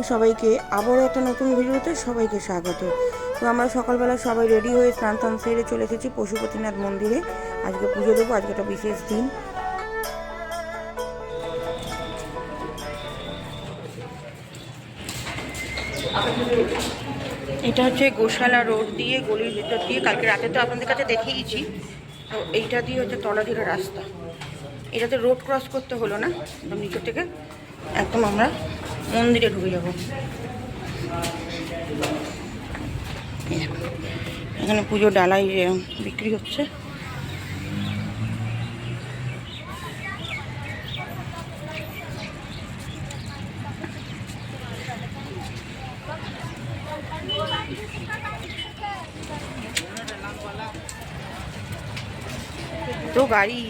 Morning সবাইকে আবারও একটা নতুন ভিডিওতে সবাইকে স্বাগত। তো আমরা সকালবেলা সবাই রেডি হয়ে স্নান টান সেরে চলে এসেছি পশুপতিনাথ মন্দিরে। আজকে পুজো দেবো, আজকে একটা বিশেষ দিন। এটা হচ্ছে গোশালা রোড দিয়ে, গলির ভিতর দিয়ে। কালকে রাতে তো আপনাদের কাছে দেখিয়েছি। তো এইটা দিয়ে হচ্ছে তলাধিরা রাস্তা। এটাতে রোড ক্রস করতে হলো না, একদম নিচের থেকে। একদম আমরা মন্দিরে ঢুকে যাব। এখানে পুজো ডালাই বিক্রি হচ্ছে। তো গাড়ি,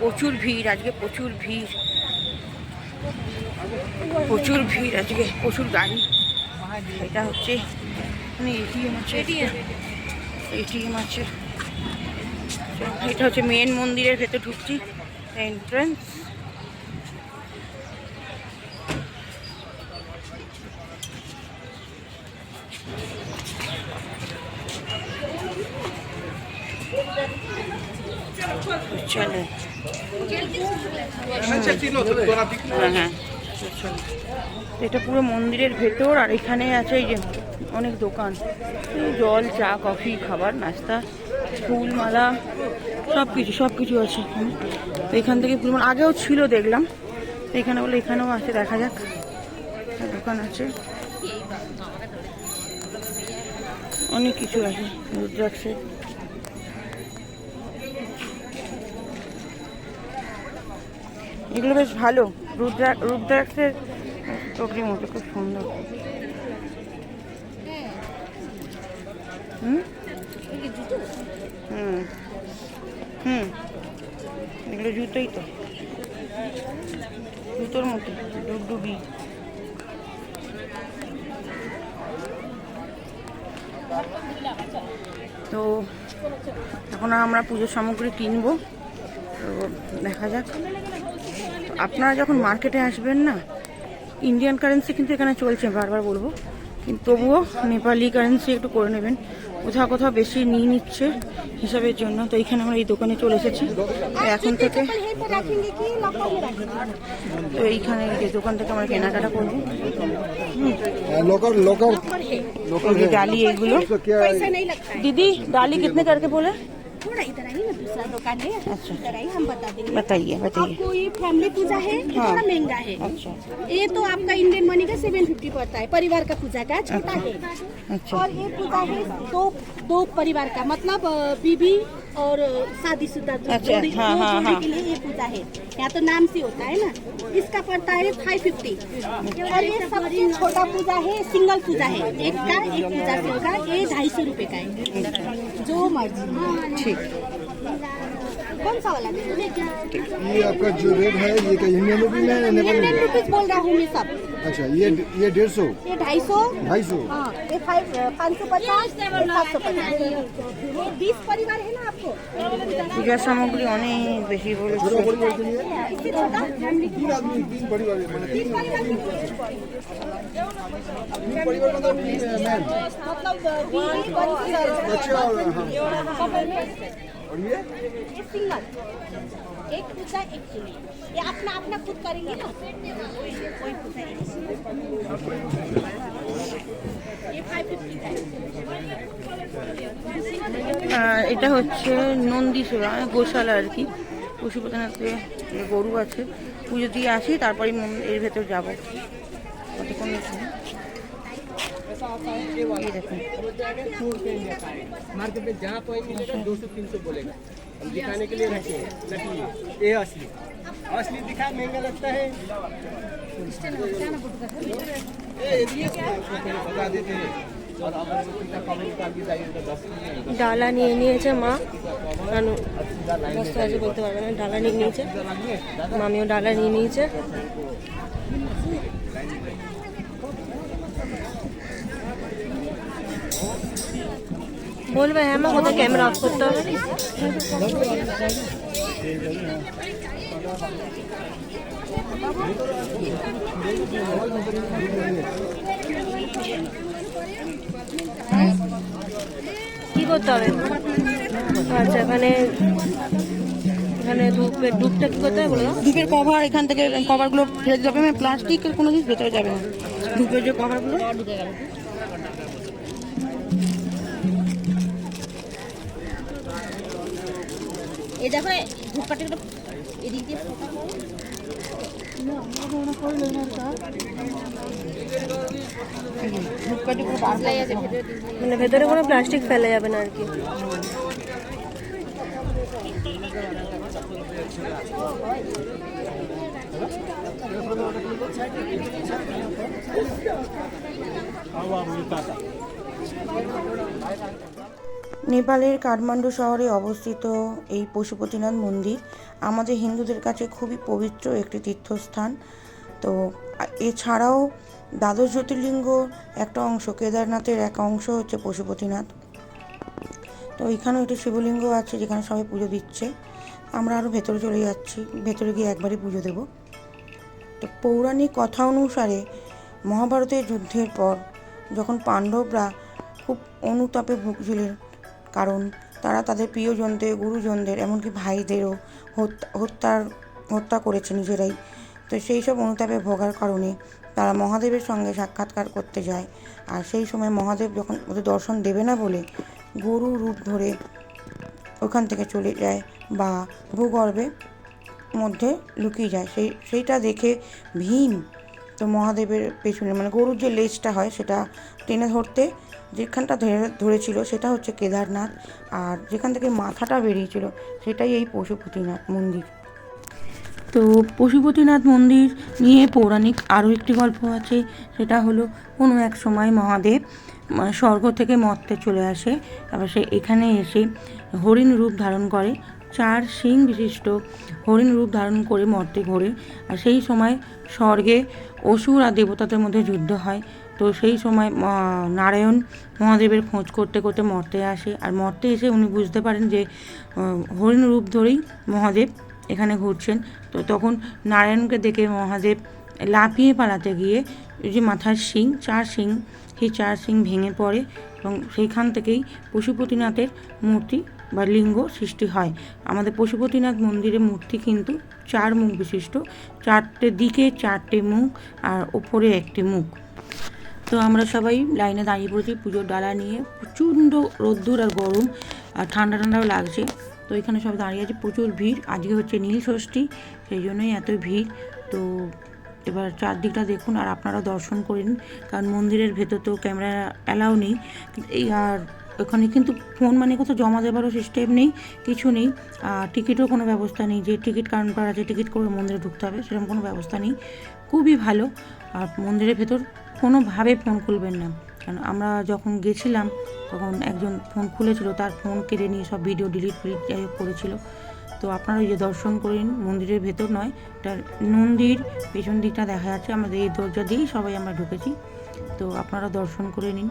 প্রচুর ভিড়, আজকে প্রচুর ভিড়। প্রচুর ভিড় আজকে, প্রচুর গাড়ি। এটা হচ্ছে মানে এটিএম আছে। এটিএম আছে। এটা হচ্ছে মেন মন্দিরের ভেতর ঢুকছি এন্ট্রান্স চলো। হ্যাঁ। এটা পুরো মন্দিরের ভেতর আর এখানে আছে এই যে অনেক দোকান। জল, চা, কফি, খাবার, নাস্তা ফুল মালা সব কিছু সব কিছু আছে এখানে থেকে ফুল আগেও ছিল দেখলাম। এখানে বলে এখানেও আছে, দেখা যাক। দোকান আছে। অনেক কিছু আছে রুদ্রাক্ষের এগুলো বেশ ভালো। রুদ্রা, রুদ্রাক্ষের টকরির মতো, খুব সুন্দর। হুম? হুম। হুম। এগুলো জুতোই তো। জুতোর মতো ডুবডুবি তো এখন আমরা পুজোর সামগ্রী কিনবো। তো দেখা যাক। আপনারা যখন মার্কেটে আসবেন না ইন্ডিয়ান কারেন্সি কিন্তু এখানে চলছে বারবার বলব। কিন্তু তবুও নেপালি কারেন্সি একটু করে নেবেন। কোথাও কোথাও বেশি নিয়ে নিচ্ছে হিসাবের জন্য। তো এখানে আমরা এই দোকানে চলে এসেছি। এখন থেকে তো এইখানে এই দোকান থেকে আমরা কেনাকাটা করব। ডালি এইগুলো। দিদি ডালি কিতনে করকে বলে? थोड़ा इधर आइए ना दूसरा दुकान है। अच्छा। इधर आइए हम बता देंगे। बताइए बताइए। आपको ये फैमिली पूजा है ये हाँ। थोड़ा महँगा है? अच्छा। ये तो आपका इंडियन मनी का सेवन फिफ्टी पड़ता है परिवार का पूजा का छोटा है। अच्छा। और ये पूजा है दो दो परिवार का मतलब बीबी और शादीशुदा जो अच्छा, हाँ, हाँ, हाँ। के लिए ये पूजा है। यहाँ तो नाम से होता है ना। इसका पड़ता है फाइव फिफ्टी और ये सबसे छोटा पूजा है सिंगल पूजा है। एक का एक पूजा से होगा ये ढाई सौ रुपये का है। जो मर्ज़ी। ठीक। कौन सा वाला ये आपका जो रेट है ये क्या इंडियन रुपीज़ में बोल रहा हूँ मैं सब। अच्छा ये ये डेढ़ सौ ये ढाई सौ ढाई सौ हाँ ये फाइव पाँच सौ पचास सात सौ पचास ये बीस परिवार है ना आपको পূজার সামগ্রী অনেক বেশি বলেছে इससे छोटा फैमिली तीन आदमी तीन परिवार है मैंने बीस परिवार की तीन परिवार मतलब मैम मतलब बीवी बच्चे और बच्चे और हाँ कपल में और ये ये सिंगल एक पूजा एक चुनी ये अपना अपना खुद करेंगे ना कोई पूजा एक। ये फाइव फिफ्टी का है আহ, এটা হচ্ছে নন্দী সেবা গোশালা আর কি পশুপতিনাথে গরু আছে পুজো দিয়ে আসি তারপরে মন- এর ভেতর যাব কতক্ষণ এখানে? এই দেখুন मार्केट में जहाँ पाएंगे दो सौ तीन सौ बोलेगा हम दिखाने के लिए रखे हैं नकली ये असली असली दिखा महंगा लगता है ডালা নিয়ে নিয়েছে মা। ব্যস্ত আছে বলতে পারবে না, ডালা নিয়ে নিয়েছে। মামিও ডালা নিয়ে নিয়েছে। বলবে হ্যাঁ মা, কোথায় ক্যামেরা অফ করতে হবে? কি করতে হবে? আচ্ছা এখানে এখানে ধূপের ধূপটা কি করতে হবে বলো? ধূপের কভার এখান থেকে কভারগুলো ফেলে দিতে হবে। মানে প্লাস্টিকের কোনো জিনিস ভেতরে যাবে না। ধূপের যে কভারগুলো এই দেখো ধূপকাঠি এদিক দিয়ে ফোটা করো। ধূপকাঠি পুরো বার লাই আছে ভেতরে মানে ভেতরে কোনো প্লাস্টিক ফেলা যাবে না আর কি নেপালের কাঠমান্ডু শহরে অবস্থিত এই পশুপতিনাথ মন্দির আমাদের হিন্দুদের কাছে খুবই পবিত্র একটি তীর্থস্থান। তো, এছাড়াও দ্বাদশ জ্যোতির্লিঙ্গ একটা অংশ, কেদারনাথের এক অংশ হচ্ছে পশুপতিনাথ। তো, এখানেও একটি শিবলিঙ্গ আছে যেখানে সবাই পুজো দিচ্ছে। আমরা আরও ভেতরে চলে যাচ্ছি, ভেতরে গিয়ে একবারই পুজো দেব। তো, পৌরাণিক কথা অনুসারে মহাভারতের যুদ্ধের পর যখন পাণ্ডবরা খুব অনুতাপে ভুগছিলেন কারণ তারা তাদের প্রিয়জনদের, গুরুজনদের, এমনকি ভাইদেরও হত্যা, হত্যার, হত্যা করেছে নিজেরাই। তো সেই সব অনুতাপে ভোগার কারণে তারা মহাদেবের সঙ্গে সাক্ষাৎকার করতে যায়। আর সেই সময় মহাদেব যখন ওদের দর্শন দেবে না বলে গরু রূপ ধরে ওখান থেকে চলে যায় বা ভূগর্ভে মধ্যে লুকিয়ে যায়। সেই, সেইটা দেখে ভীম তো মহাদেবের পেছনে মানে গরুর যে লেজটা হয় সেটা টেনে ধরতে যেখানটা ধরে, ধরেছিল সেটা হচ্ছে কেদারনাথ। আর যেখান থেকে মাথাটা বেরিয়েছিল সেটাই এই পশুপতিনাথ মন্দির। তো পশুপতিনাথ মন্দির নিয়ে পৌরাণিক আরও একটি গল্প আছে, সেটা হলো কোনো এক সময় মহাদেব স্বর্গ থেকে মর্তে চলে আসে। তারপর সে এখানে এসে হরিণ রূপ ধারণ করে, চার শিং বিশিষ্ট হরিণ রূপ ধারণ করে মর্তে ঘোরে। আর সেই সময় স্বর্গে অসুর আর দেবতাদের মধ্যে যুদ্ধ হয়। তো সেই সময় নারায়ণ মহাদেবের খোঁজ করতে করতে মর্তে আসে। আর মর্তে এসে উনি বুঝতে পারেন যে হরিণ রূপ ধরেই মহাদেব এখানে ঘুরছেন। তো তখন নারায়ণকে দেখে মহাদেব লাফিয়ে পালাতে গিয়ে যে মাথার শিং, চার শিং, সেই চার শিং ভেঙে পড়ে এবং সেইখান থেকেই পশুপতিনাথের মূর্তি বা লিঙ্গ সৃষ্টি হয়। আমাদের পশুপতিনাথ মন্দিরের মূর্তি কিন্তু চার মুখ বিশিষ্ট। চারটে দিকে চারটে মুখ আর ওপরে একটি মুখ। তো আমরা সবাই লাইনে দাঁড়িয়ে পড়েছি পুজোর ডালা নিয়ে। প্রচণ্ড রোদ্দুর আর গরম আর ঠান্ডা ঠান্ডাও লাগছে। তো এখানে সব দাঁড়িয়ে আছে, প্রচুর ভিড়। আজকে হচ্ছে নীল ষষ্ঠী, সেই জন্যই এত ভিড়। তো এবার চারদিকটা দেখুন আর আপনারা দর্শন করেন, কারণ মন্দিরের ভেতর তো ক্যামেরা অ্যালাউ নেই। এই আর ওখানে কিন্তু ফোন মানে কোথাও জমা দেওয়ারও সিস্টেম নেই, কিছু নেই। আর টিকিটও কোনো ব্যবস্থা নেই, যে টিকিট কাউন্টার আছে, টিকিট করে মন্দিরে ঢুকতে হবে, সেরকম কোনো ব্যবস্থা নেই। খুবই ভালো। আর মন্দিরের ভেতর কোনোভাবে ফোন খুলবেন না। কারণ আমরা যখন গেছিলাম, তখন একজন ফোন খুলেছিল, তার ফোন কেড়ে নিয়ে সব ভিডিও ডিলিট ফিলিট যাই করেছিল। তো আপনারা যে দর্শন করেন মন্দিরের ভেতর নয় তার নন্দীর পেছন দিকটা দেখা যাচ্ছে। আমাদের এই দরজা দিয়েই সবাই আমরা ঢুকেছি। তো আপনারা দর্শন করে নিন।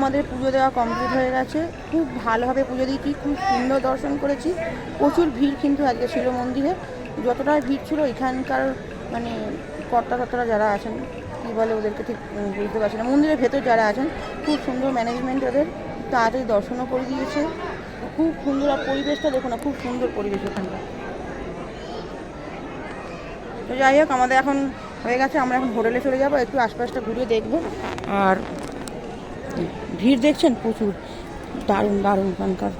আমাদের পুজো দেওয়া কমপ্লিট হয়ে গেছে। খুব ভালোভাবে পুজো দিয়েছি, খুব সুন্দর দর্শন করেছি। প্রচুর ভিড় কিন্তু আজকে ছিল মন্দিরে। যতটা ভিড় ছিল এখানকার মানে কর্তা কর্তারা যারা আছেন, কী বলে ওদেরকে ঠিক বুঝতে পারছি না। মন্দিরের ভেতর যারা আছেন, খুব সুন্দর ম্যানেজমেন্ট ওদের তাড়াতাড়ি দর্শনও করে দিয়েছে। খুব সুন্দর আর পরিবেশটা দেখো না, খুব সুন্দর পরিবেশ ওখানটা তো যাই হোক, আমাদের এখন হয়ে গেছে, আমরা এখন হোটেলে চলে যাব, একটু আশপাশটা ঘুরে দেখব। আর ভিড় দেখছেন? প্রচুর। দারুণ দারুণ ওখানকার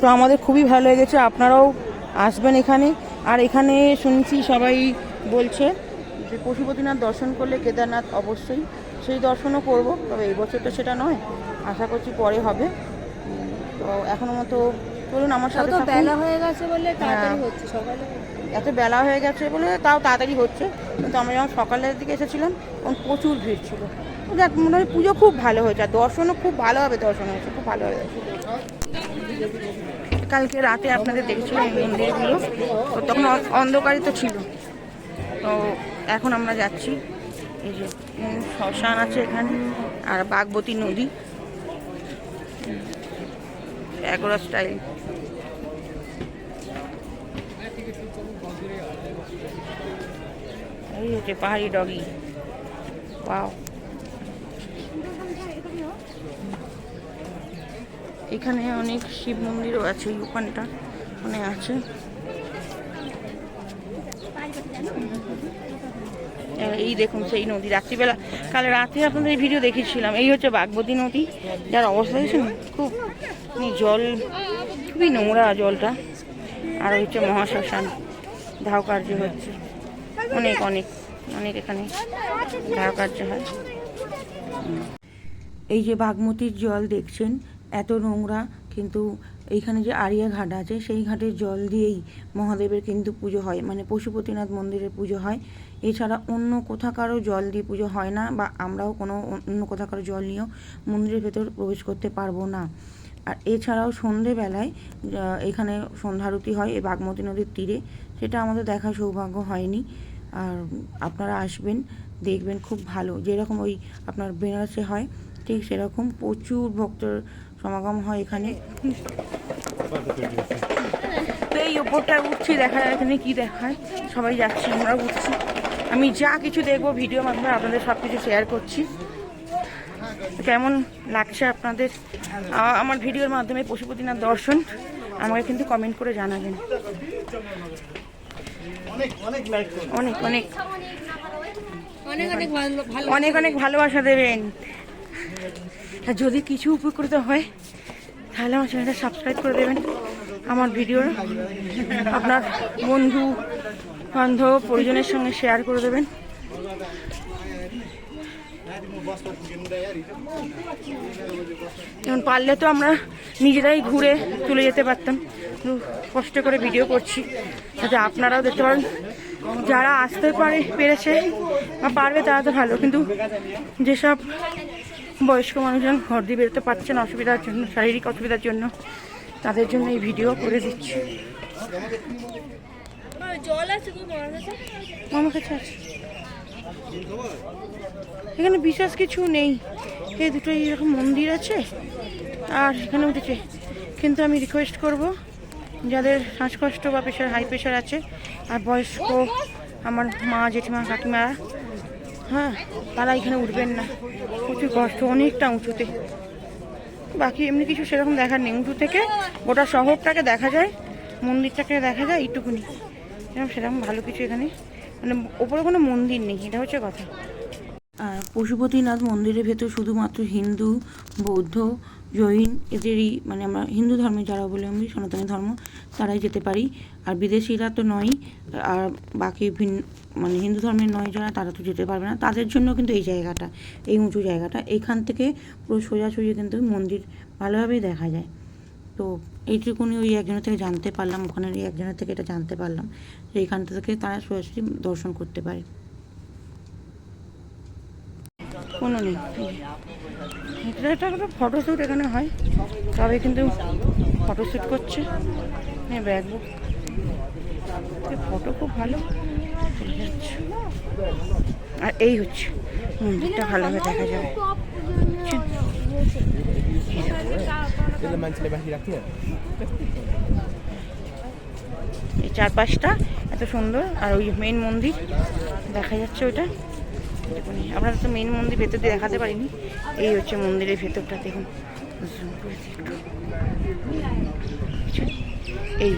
তো আমাদের খুবই ভালো লেগেছে। আপনারাও আসবেন এখানে। আর এখানে শুনছি সবাই বলছে যে পশুপতিনাথ দর্শন করলে কেদারনাথ অবশ্যই। সেই দর্শনও করব তবে এই বছর তো সেটা নয়। আশা করছি পরে হবে। তো এখনও মতো চলুন আমার সাথে বেলা হয়ে গেছে বলে তাড়াতাড়ি হ্যাঁ। হচ্ছে সকালে এত বেলা হয়ে গেছে বলে তাও তাড়াতাড়ি হচ্ছে। কিন্তু আমরা যখন সকালের দিকে এসেছিলাম তখন প্রচুর ভিড় ছিল। যাক মনে হয় পুজো খুব ভালো হয়েছে, আর দর্শনও খুব ভালো হবে দর্শন হয়েছে, খুব ভালো হবে কালকে রাতে আপনাদের দেখেছিলাম মন্দিরগুলো, তো তখন অন্ধকারই তো ছিল। তো এখন আমরা যাচ্ছি, এই যে শ্মশান আছে এখানে, আর বাগবতী নদী। এগোরা স্টাইল। এই হচ্ছে পাহাড়ি ডগি। পাও এখানে অনেক শিব মন্দিরও আছে, এই মানে আছে। এই দেখুন সেই নদী, রাত্রিবেলা, কাল রাতে আপনাদের ভিডিও দেখেছিলাম, এই হচ্ছে বাগবতী নদী, যার অবস্থা দেখছেন? খুব মানে জল, খুবই নোংরা জলটা, আর হচ্ছে মহাশ্মশান ধাও কার্য হচ্ছে। অনেক অনেক অনেক এখানে ধাও কার্য হয়। এই যে বাগমতির জল দেখছেন এত নোংরা, কিন্তু এইখানে যে আরিয়া ঘাট আছে, সেই ঘাটের জল দিয়েই মহাদেবের কিন্তু পুজো হয় মানে পশুপতিনাথ মন্দিরের পুজো হয়। এছাড়া অন্য কোথাকারও জল দিয়ে পুজো হয় না, বা আমরাও কোনো অন্য কোথাকারও জল নিয়েও মন্দিরের ভেতর প্রবেশ করতে পারব না। আর এছাড়াও সন্ধেবেলায় এখানে সন্ধ্যারতি হয়, এই বাগমতী নদীর তীরে। সেটা আমাদের দেখার সৌভাগ্য হয়নি। আর আপনারা আসবেন, দেখবেন খুব ভালো। যেরকম ওই আপনার বেনারসে হয়, ঠিক সেরকম প্রচুর ভক্তর সমাগম হয় এখানে। তো এই ওপরটায় উঠছি দেখা যায় এখানে কি দেখায়। সবাই যাচ্ছি আমরা উঠছি। আমি যা কিছু দেখব ভিডিও মাধ্যমে আপনাদের সব কিছু শেয়ার করছি। তো কেমন লাগছে আপনাদের? আমার ভিডিওর মাধ্যমে পশুপতিনাথ দর্শন আমাকে কিন্তু কমেন্ট করে জানাবেন। অনেক অনেক অনেক অনেক। ভালো ভালো অনেক অনেক ভালোবাসা দেবেন। আর যদি কিছু উপকৃত হয়, তাহলে আমার চ্যানেলটা সাবস্ক্রাইব করে দেবেন আমার ভিডিওর। আপনার বন্ধু, বান্ধব, পরিজনের সঙ্গে শেয়ার করে দেবেন। যেমন পারলে তো আমরা নিজেরাই ঘুরে চলে যেতে পারতাম। কষ্ট করে ভিডিও করছি। যাতে আপনারাও দেখতে পারেন। যারা আসতে পারে, পেরেছে বা পারবে, তারা তো ভালো। কিন্তু যেসব বয়স্ক মানুষজন ঘর দিয়ে বেরোতে পারছেন অসুবিধার জন্য, শারীরিক অসুবিধার জন্য। তাদের জন্য এই ভিডিও করে দিচ্ছি। আমার কাছে আছে। এখানে বিশেষ কিছু নেই। এই দুটো এরকম মন্দির আছে। আর এখানে উঠেছে। কিন্তু আমি রিকোয়েস্ট করব, যাদের শ্বাসকষ্ট বা প্রেশার হাই প্রেশার আছে, আর বয়স্ক আমার মা, জেঠিমা, কাকিমারা হ্যাঁ তারা এখানে উঠবেন না। প্রচুর কষ্ট, অনেকটা উঁচুতে। বাকি এমনি কিছু সেরকম দেখার নেই। উঁচু থেকে গোটা শহরটাকে দেখা যায়, মন্দিরটাকে দেখা যায় এইটুকুনি। এরকম সেরকম ভালো কিছু এখানে। মানে ওপরে কোনো মন্দির নেই, এটা হচ্ছে কথা। আর পশুপতিনাথ মন্দিরের ভেতর শুধুমাত্র হিন্দু, বৌদ্ধ জৈন এদেরই মানে আমরা হিন্দু ধর্মে যারা বলে আমি সনাতনী ধর্ম, তারাই যেতে পারি। আর বিদেশিরা তো নয় আর বাকি ভিন্ন মানে হিন্দু ধর্মের নয় যারা তারা তো যেতে পারবে না। তাদের জন্য কিন্তু এই জায়গাটা, এই উঁচু জায়গাটা, এখান থেকে পুরো সোজাসুজি কিন্তু মন্দির ভালোভাবেই দেখা যায়। তো এইটুকুনি ওই একজনের থেকে জানতে পারলাম ওখানের এই একজনের থেকে এটা জানতে পারলাম যে এইখান থেকে তারা সোজাসুজি দর্শন করতে পারে। কোনো নেই। এটা একটা ফটোশ্যুট এখানে হয়। তবে কিন্তু ফটোশ্যুট করছে। ব্যাগ বুক ফটো খুব ভালো। আর এই হচ্ছে। মন্দিরটা ভালোভাবে দেখা যাবে? এই চারপাশটা এত সুন্দর। আর ওই মেন মন্দির দেখা যাচ্ছে ওইটা দেখুন আপনারা তো মেন মন্দির ভেতর দিয়ে দেখাতে পারিনি। এই হচ্ছে মন্দিরের ভেতরটা, দেখুন। এই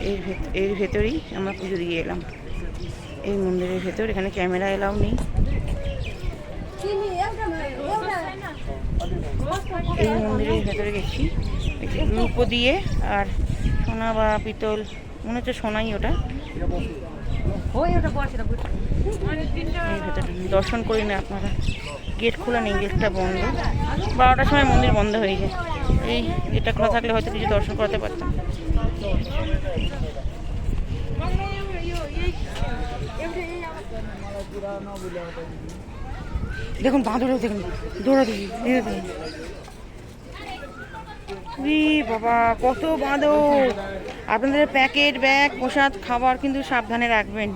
এর ভেত- এর ভেতরেই আমরা পুজো দিয়ে এলাম। এই মন্দিরের ভেতর, এখানে ক্যামেরা এলাও নেই। এই মন্দিরের ভেতরে গেছি। রূপো দিয়ে আর সোনা বা পিতল, মনে হচ্ছে সোনাই ওটা। ভেতরে দর্শন করি না আপনারা গেট খোলা নেই গেটটা বন্ধ বারোটার সময় মন্দির বন্ধ হয়ে যায় এই গেটটা খোলা থাকলে হয়তো কিছু দর্শন করতে পারতাম দেখুন বাঁদরেও দেখুন দৌড়া উই বাবা, কত বাঁদর। আপনাদের প্যাকেট, ব্যাগ, প্রসাদ, খাবার কিন্তু সাবধানে রাখবেন।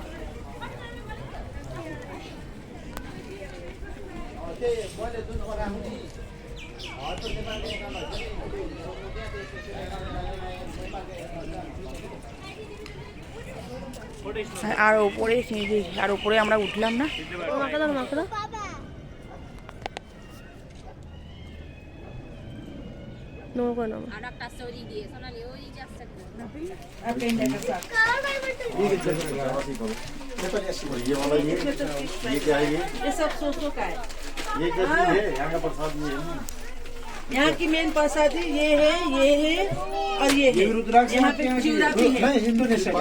আর ওপরে আর ওপরে আমরা উঠলাম না। चीज़ है यहाँ का है यहाँ की मेन प्रसादी ये है ये है और ये है रुद्राक्ष यहाँ पे चिवड़ा भी है इंडोनेशिया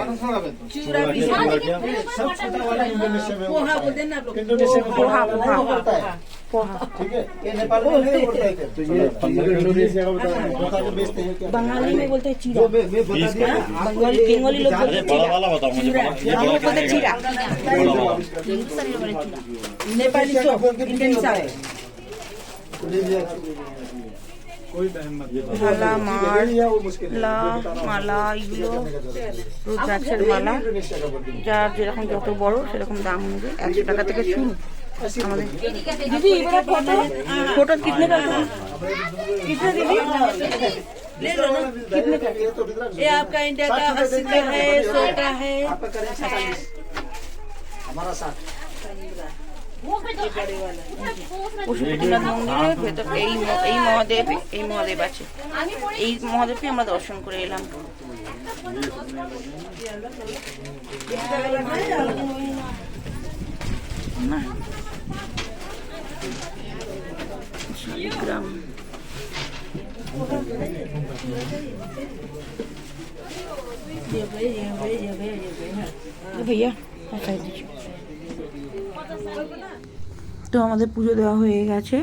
चिवड़ा भी है सब छोटा वाला इंडोनेशिया में पोहा बोलते हैं ना लोग इंडोनेशिया में पोहा, पोहा। वाला होता है পোহা ठीक है ये नेपाल में नहीं होता है तो ये ये इंडोनेशिया का बता रहे हैं बता के बेचते हैं क्या बंगाली में बोलते हैं चीरा जो मैं मैं बता दिया आपको बंगाली ये- बंगाली लोग बोलते अरे हैं बड़ा चीरा वाला बताओ मुझे बड़ा ये हम बड़ा लोग बोलते हैं चीरा नेपाली शॉप इंडियन साइड মালা মার ये वो मुश्किल है লা মালা এগুলো রুদ্রাক্ষের মালা इंडोनेशिया का बोलते हैं যার যেরকম যত বড় সেরকম দাম অনুযায়ী একশো টাকা থেকে শুরু আমাদের दीदी इधर फोटो फोटो कितने का कितने दीदी ले लो ना कितने का ये तो रुद्राक्ष ये आपका इंडिया का अस्सी का है सौ का है आपका करें सैतालीस हमारा साठ পশুপতিনাথ মন্দিরের ভেতর এই ম- এই মহাদেব এই মহাদেব আছে এই মহাদেবকে আমরা দর্শন করে এলাম না তো আমাদের পুজো দেওয়া হয়ে গেছে।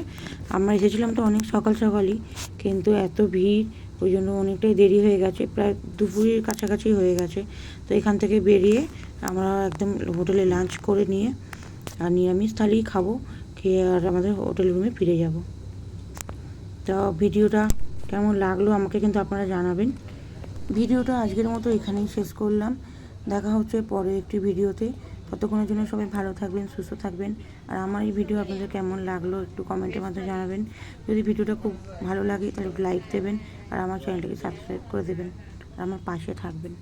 আমরা এসেছিলাম তো অনেক সকাল সকালই, কিন্তু এত ভিড়, ওই জন্য অনেকটাই দেরি হয়ে গেছে। প্রায় দুপুরের কাছাকাছি হয়ে গেছে। তো এখান থেকে বেরিয়ে আমরা একদম হোটেলে লাঞ্চ করে নিয়ে আর নিরামিষ তাহলেই খাব, খেয়ে আর আমাদের হোটেল রুমে ফিরে যাব। তো ভিডিওটা কেমন লাগল আমাকে কিন্তু আপনারা জানাবেন। ভিডিওটা আজকের মতো এখানেই শেষ করলাম। দেখা হচ্ছে পরে একটি ভিডিওতে। ততক্ষণের জন্য সবাই ভালো থাকবেন, সুস্থ থাকবেন। আর আমার এই ভিডিও আপনাদের কেমন লাগল একটু কমেন্টের মাধ্যমে জানাবেন। যদি ভিডিওটা খুব ভালো লাগে তাহলে লাইক দেবেন আর আমার চ্যানেলটাকে সাবস্ক্রাইব করে দেবেন। আর আমার পাশে থাকবেন।